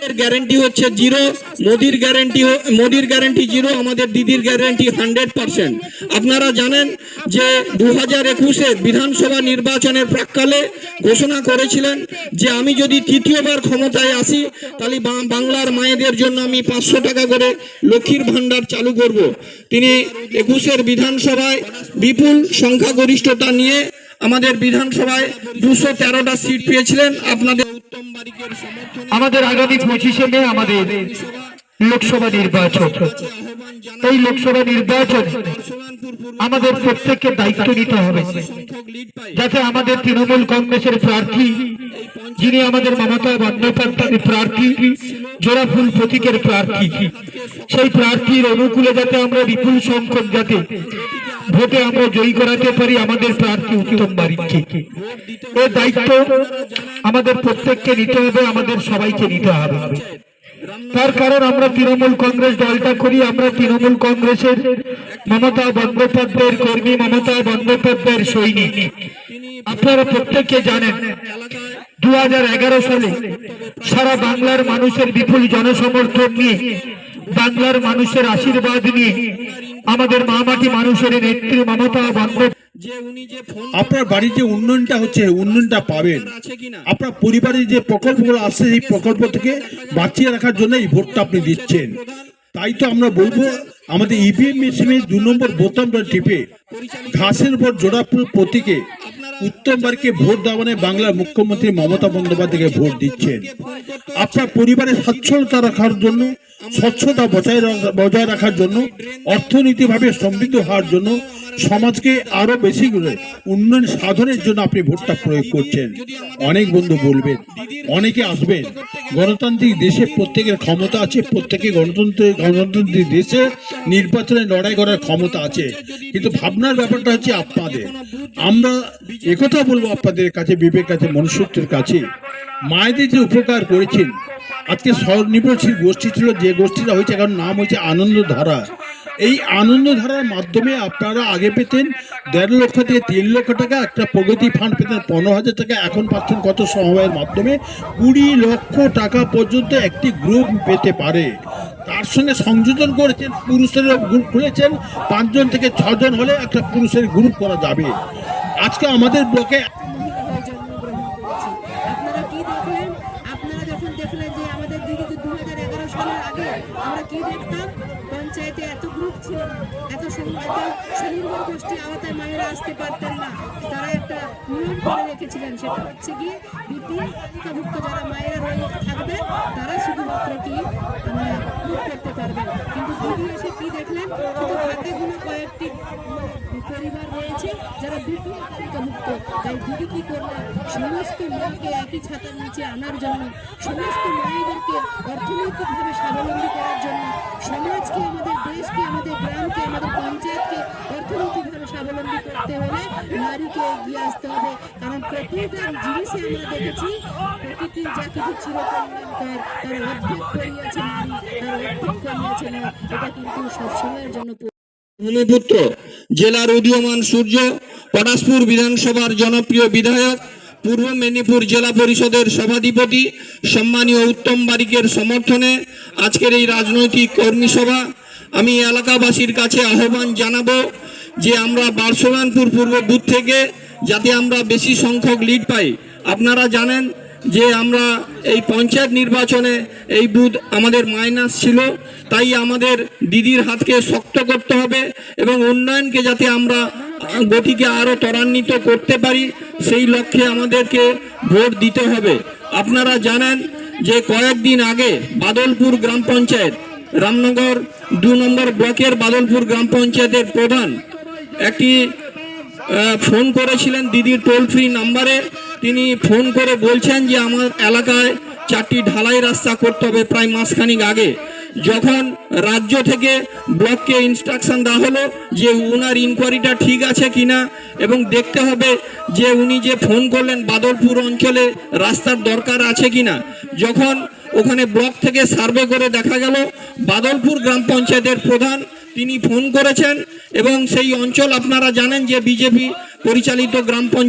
Guarantee হচ্ছে zero মোদির guarantee মোদির গ্যারেন্টি জিরো আমাদের দিদির গ্যারেন্টি হান্ড্রেড পার্সেন্ট আপনারা জানেন যে দু হাজার একুশের বিধানসভা নির্বাচনের প্রাককালে ঘোষণা করেছিলেন যে আমি যদি তৃতীয়বার ক্ষমতায় আসি, তাহলে বাংলার মায়েদের জন্য আমি পাঁচশো টাকা করে লক্ষ্মীর ভাণ্ডার চালু করব। তিনি একুশের বিধানসভায় বিপুল সংখ্যাগরিষ্ঠতা নিয়ে আমাদের বিধানসভায় দুশো তেরোটা সিট পেয়েছিলেন। আপনাদের উত্তম বারিকের আমাদের আগামী পঁচিশে মে আমাদের লোকসভা নির্বাচন। এই লোকসভা নির্বাচন আমাদের প্রত্যেককে দায়িত্ব নিতে হবে, যাতে আমাদের তৃণমূল কংগ্রেসের প্রার্থী, যিনি আমাদের মমতা বন্দ্যোপাধ্যায়ের প্রার্থী জোড়াফুল প্রতীকের প্রার্থী, সেই প্রার্থীর অনুকূলে যাতে আমরা বিপুল সংখ্যক যাতে ভোটে আমরা জয়ী করাতে পারি, আমাদের প্রার্থী উত্তম বারিককে। এর দায়িত্ব আমাদের প্রত্যেককে নিতে হবে, আমাদের সবাইকে নিতে হবে। তার কারণ আমরা তৃণমূল কংগ্রেস দলটা করি, আমরা তৃণমূল কংগ্রেসের মমতা বন্দ্যোপাধ্যায়ের কর্মী, মমতা বন্দ্যোপাধ্যায়ের সৈনিক। আপনারা প্রত্যেককে জানেন দু হাজার এগারো সালে সারা বাংলার মানুষের বিপুল জনসমর্থন নিয়ে, বাংলার মানুষের আশীর্বাদ নিয়ে আমাদের মামাটি মানুষের নেত্রী মমতা বন্দ্যোপাধ্যায় যে উনি যে ফোন আপনার বাড়ির যে উন্নয়নটা হচ্ছে উন্নয়নটা পাবেন। আপনার পরিবারের যে প্রকল্পগুলো আসছে এই প্রকল্প থেকে বাঁচিয়ে রাখার জন্য এই ভোটটা আপনি দিচ্ছেন। তাই তো আমরা বলব আমাদের ইভিএম মেশিনে দু নম্বর বোতামটা টিপে ঘাসের উপর জোড়া প্রতীকে উত্তম বাড়িকে ভোট দেওয়া মানে বাংলার মুখ্যমন্ত্রী মমতা বন্দ্যোপাধ্যায়কে ভোট দিচ্ছেন। আপনার পরিবারের স্বচ্ছলতা রাখার জন্য, স্বচ্ছতা বজায় বজায় রাখার জন্য অর্থনৈতিকভাবে সমৃদ্ধ হওয়ার জন্য সমাজকে আরও বেশি করে উন্নয়ন সাধনের জন্য আপনি ভোটটা প্রয়োগ করছেন। অনেক বন্ধু বলবেন, অনেকে আসবেন, গণতান্ত্রিক দেশে প্রত্যেকের ক্ষমতা আছে, প্রত্যেকে গণতন্ত্র গণতান্ত্রিক দেশে নির্বাচনে লড়াই করার ক্ষমতা আছে। কিন্তু ভাবনার ব্যাপারটা হচ্ছে আপনাদের। আমরা একথা বলব আপনাদের কাছে বিবেক কাছে, মনুষ্যত্বের কাছে। মায়েদের যে উপকার করেছেন, আজকে স্বনির্ভরশীল গোষ্ঠী ছিল, যে গোষ্ঠীটা হয়েছে এখন নাম হয়েছে আনন্দধারা। এই আনন্দধারার মাধ্যমে আপনারা আগে পেতেন দেড় লক্ষ থেকে তিন লক্ষ টাকা, একটা প্রগতি ফান্ড পেতেন, পনেরো হাজার টাকা। এখন পাচ্ছেন কত সময়ের মাধ্যমে? কুড়ি লক্ষ টাকা পর্যন্ত একটি গ্রুপ পেতে পারে। তার সঙ্গে সংযোজন করেছেন, পুরুষের গ্রুপ খুলেছেন, পাঁচজন থেকে ছজন হলে একটা পুরুষের গ্রুপ করা যাবে। আজকে আমাদের ব্লকে আমরা কি দেখতাম? পঞ্চায়েতে এত গ্রুপ ছিল, এত স্বনির্ভর গোষ্ঠী আওতায় মায়েরা আসতে পারতেন না। তারা একটা নিয়ম করে রেখেছিলেন সেটা হচ্ছে গিয়ে বিপিএল তালিকাভুক্ত যারা মায়েরা রয়ে থাকবে, তারা শুধুমাত্র কি করতে পারবে কিন্তু দিদি এসে কি দেখলেন? শুধু হাতে গুলো কয়েকটি পরিবার রয়েছে, যারা বিপিএল তাই দিদি কি করলেন সমস্ত মাকে একই ছাতার নিচে আনার জন্য, সমস্ত মায়েদেরকে অর্থনৈতিকভাবে স্বাবলম্বী করার জন্য, সমাজকে আমাদের, দেশকে আমাদের, গ্রামকে আমাদের, পঞ্চায়েতকে অর্থনৈতিকভাবে স্বাবলম্বী করতে হলে নারীকে এগিয়ে আসতে হবে। কারণ প্রতিটা জিনিসে আমরা দেখেছি প্রকৃতির যা কিছু চিরকল্যাণকর তার অর্ধেক করিয়াছে নারী, তার অর্ধেক করিয়াছে না এটা কিন্তু সবসময়ের জন্য ভূমিপুত্র জেলার উদীয়মান সূর্য পটাশপুর বিধানসভার জনপ্রিয় বিধায়ক, পূর্ব মেদিনীপুর জেলা পরিষদের সভাধিপতি, সম্মানীয় উত্তম বারিকের সমর্থনে আজকের এই রাজনৈতিক কর্মী সভা আমি এলাকাবাসীর কাছে আহ্বান জানাব যে আমরা বারসোনানপুর পূর্ব বুথ থেকে যাতে আমরা বেশি সংখ্যক লিড পাই। আপনারা জানেন যে আমরা এই পঞ্চায়েত নির্বাচনে এই বুথ আমাদের মাইনাস ছিল, তাই আমাদের দিদির হাতকে শক্ত করতে হবে এবং উন্নয়নকে যাতে আমরা গতিকে আরও ত্বরান্বিত করতে পারি, সেই লক্ষ্যে আমাদেরকে ভোট দিতে হবে। আপনারা জানেন যে কয়েকদিন আগে বাদলপুর গ্রাম পঞ্চায়েত, রামনগর দু নম্বর ব্লকের বাদলপুর গ্রাম পঞ্চায়েতের প্রধান একটি ফোন করেছিলেন দিদির টোল ফ্রি নাম্বারে। তিনি ফোন করে বলছেন যে আমার এলাকায় চারটি ঢালাই রাস্তা করতে হবে প্রায় মাসখানিক আগে। যখন রাজ্য থেকে ব্লককে ইনস্ট্রাকশন দেওয়া হলো যে উনার ইনকোয়ারিটা ঠিক আছে কিনা এবং দেখতে হবে যে উনি যে ফোন করলেন বাদলপুর অঞ্চলে রাস্তার দরকার আছে কিনা। যখন ওখানে ব্লক থেকে সার্ভে করে দেখা গেল, বাদলপুর গ্রাম পঞ্চায়েতের প্রধান তিনি ফোন করেছেন এবং সেই অঞ্চল আপনারা জানেন যে বিজেপি পরিচালিত গ্রাম পঞ্চায়েত